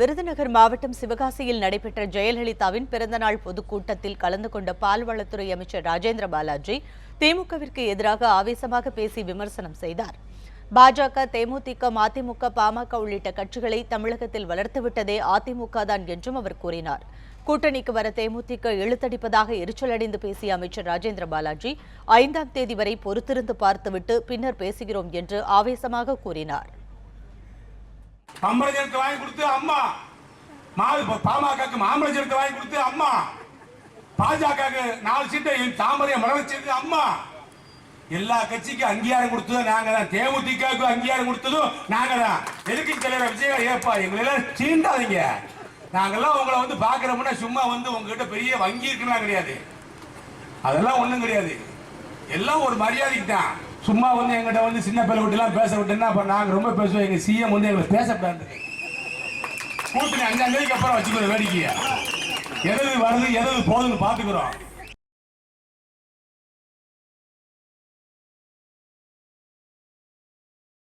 விருதுநகர் மாவட்டம் சிவகாசியில் நடைபெற்ற ஜெயலலிதாவின் பிறந்தநாள் பொதுக்கூட்டத்தில் கலந்து கொண்ட பால்வளத்துறை அமைச்சர் ராஜேந்திர பாலாஜி திமுகவிற்கு எதிராக ஆவேசமாக பேசி விமர்சனம் செய்தார். பாஜக தேமுதிக மதிமுக பாமக உள்ளிட்ட கட்சிகளை தமிழகத்தில் வளர்த்துவிட்டதே அதிமுக தான் என்றும் அவர் கூறினார். கூட்டணிக்கு வர தேமுதிக இழுத்தடிப்பதாக எரிச்சலடைந்து பேசிய அமைச்சர் ராஜேந்திர பாலாஜி ஐந்தாம் தேதி வரை பொறுத்திருந்து பார்த்துவிட்டு பின்னர் பேசுகிறோம் என்று ஆவேசமாக கூறினார். மாம்பழத்தை வாங்கி கொடுத்து அம்மா. மாது பாமகக்கு மாம்பழத்தை வாங்கி கொடுத்து அம்மா. பாஜகவுக்கு நாலு சீட்டை தாமரையை மலர்ச்சது அம்மா. எல்லா கட்சிக்கும் அங்கீகாரம் கொடுத்ததும் நாங்க தான். தேமுதிகவுக்கு அங்கீகாரம் கொடுத்ததும் நாங்க தான். எதுக்கு தலைவர் விஜய் ஏப்பா எங்களை எல்லாம் சீண்டாதீங்க. நாங்கெல்லாம் உங்களை வந்து பாக்குறோம்னா சும்மா வந்து உங்ககிட்ட பெரிய வங்கி இருக்குன்னா கிடையாது. அதெல்லாம் ஒண்ணும் கிடையாது. எல்லாம் ஒரு மரியாதைக்கு தான். சும்மா வந்து எங்கிட்ட வந்து சின்ன பிள்ளை விட்டுலாம் பேச விட்டுன்னா அப்போ நாங்கள் ரொம்ப பேசுவோம். எங்கள் சிஎம் வந்து எங்களை பேசப்படாது கூட்டணி அஞ்சாம் தேதிக்கு அப்புறம் வச்சுக்கிறோம் வேடிக்கையை. எது வருது எதது போகுதுன்னு பார்த்துக்குறோம்.